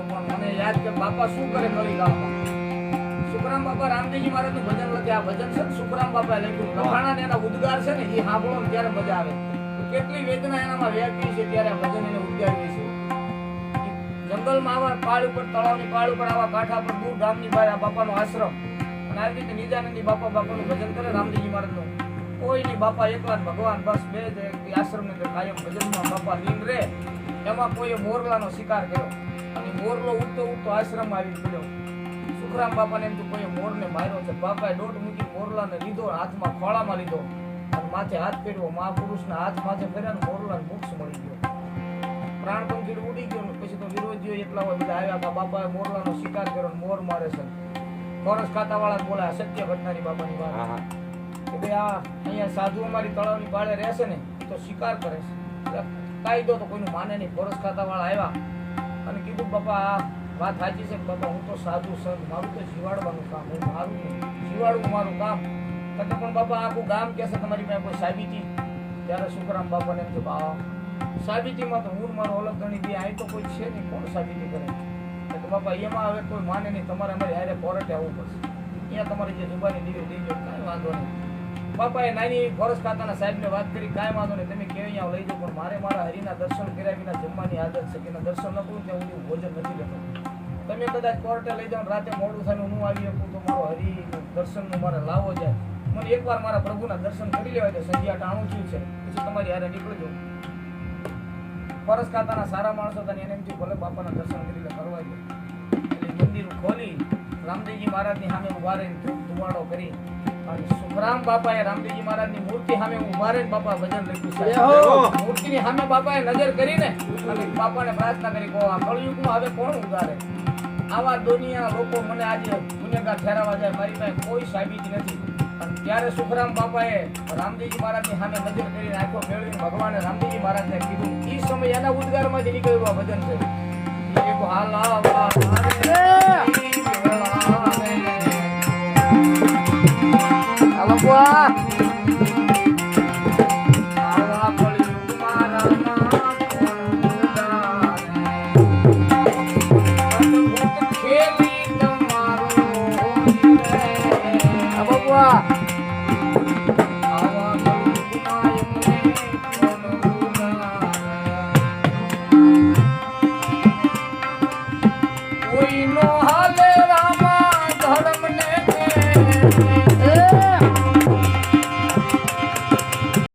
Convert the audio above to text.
મને યાદ કે બાપા શું કરે કળી ગામમાં સુખરામ બાપા રામદેવજી મહારાજનું ભજન લખે. આ ભજન છે સુખરામ બાપા લખ્યું. લખાણા ને એના ઉદ્ગાર છે ને એ સાંભળો ને ત્યારે મજા આવે. કેટલી વેદના એનામાં વ્યાપી છે ત્યારે આ ભજન એને ઉદ્ગારીએ છીએ. જંગલમાં આવા પાળ ઉપર, તળાવની પાળ ઉપર, આવા કાંઠા પર, દૂર ગામની બહાર આ બાપાનો આશ્રમ. અને આવી રીતે નિજાનંદી બાપા બાપાનું ભજન કરે રામદેવજી મહારાજનું. કોઈ નહીં બાપા એકલા ભગવાન બસ બે જ આશ્રમ ને કાયમ ભજનમાં બાપા લીન રહે. એમાં કોઈએ મોરલાનો શિકાર કર્યો. અને મોરલો ઉડતો ઉડતો આશ્રમ આવી ગયો. સુખરામ બાપાને એમ તો કોઈ મોરને માર્યો છે. બાપાએ દોટ મૂકી મોરલાને લીધો હાથમાં ખોળામાં લીધો. અને માથે હાથ પેડવો મહાપુરુષના હાથ માથે ફેર્યા ને મોરલાને મોક્ષ મળી ગયો. પ્રાણ પંખી ઉડી ગયો ને પછી તો વિરોધીઓ એટલા હોય બધા આવ્યા હતા બાપાએ મોરલાનો શિકાર કર્યો મોર મારે છે. ફોરેસ્ટ ખાતાવાળા બોલાયા. સત્ય ઘટનાની બાપાની વાત. કે ભાઈ આ અહીંયા સાધુ અમારી તળાવની પાળે રહેશે ને તો શિકાર કરે છે. કાયદો તો કોઈનું માને નહીં. ફોરેસ્ટ ખાતાવાળા આવ્યા. અને કીધું, બાપા વાત સાચી છે બાપા, હું તો સાધુ સંત, મારું તો જીવાડવાનું કામ હું મારું જીવાડવું મારું કામ. તમે પણ બાપા, આખું ગામ કહેશે તમારી પાસે કોઈ સાબિતી? ત્યારે સુખરામ બાપાને એમ બા સાબિતીમાં તો હું મારો અલગ ગણી દે અહીં તો કોઈ છે નહીં, કોણ સાબિતી કરે? એટલે બાપા, એમાં હવે કોઈ માને નહીં, તમારે અમારી હારે કોર્ટે આવવું પડશે. અહીંયા તમારી જે જુબાની દીવી દીજો કાંઈ વાંધો નહીં. બાપાએ નાની ફોરેસ્ટ ખાતાના સાહેબને વાત કરી, કાંઈ વાંધો નહીં, તમે કેવી અહીંયા લઈ જાઓ, પણ મારે મારા હરિના દર્શન કર્યા વિના જમવાની આદત છે કે દર્શન ન કરું, ત્યાં હું ભોજન નથી લેતો તમે કદાચ કોર્ટે લઈ જાઓ રાતે મોડું થાય હું આવી શકું, તો મારો હરિ દર્શનનું મારે લાવો જાય. મને એકવાર મારા પ્રભુના દર્શન કરી લેવાય છે સંધ્યા ટાણું થયું છે, પછી તમારી હારે નીકળજો. ફરસ ખાતાના સારા માણસો હતા એને એમથી ભલે બાપાના દર્શન કરીને કરવા દે. એટલે મંદિર ખોલી. રામદેવજી મહારાજની સામે ઊભા રહીને ખૂબ ધુમાડો કરી અને સુખરામ બાપાએ રામદેવજી મહારાજની મૂર્તિ સામે ઊભા રહીને બાપા ભજન લખ્યું છે. મૂર્તિની સામે બાપાએ નજર કરીને અને બાપાને પ્રાર્થના કરી કહો આ કળયુગમાં હવે કોણ ઉગારે? આવા દુનિયા લોકો મને આજે ગુનેગાર ઠેરાવા જાય મારી પાસે કોઈ સાબિતી નથી. અને ત્યારે સુખરામ બાપાએ રામદેવજી મહારાજની સામે નજર કરીને આંખો મેળવીને ભગવાને રામદેવજી મહારાજને કીધું એ સમય એના ઉદ્ગારમાંથી નીકળ્યું આ ભજન છે. હાલે. બાપા Yeah.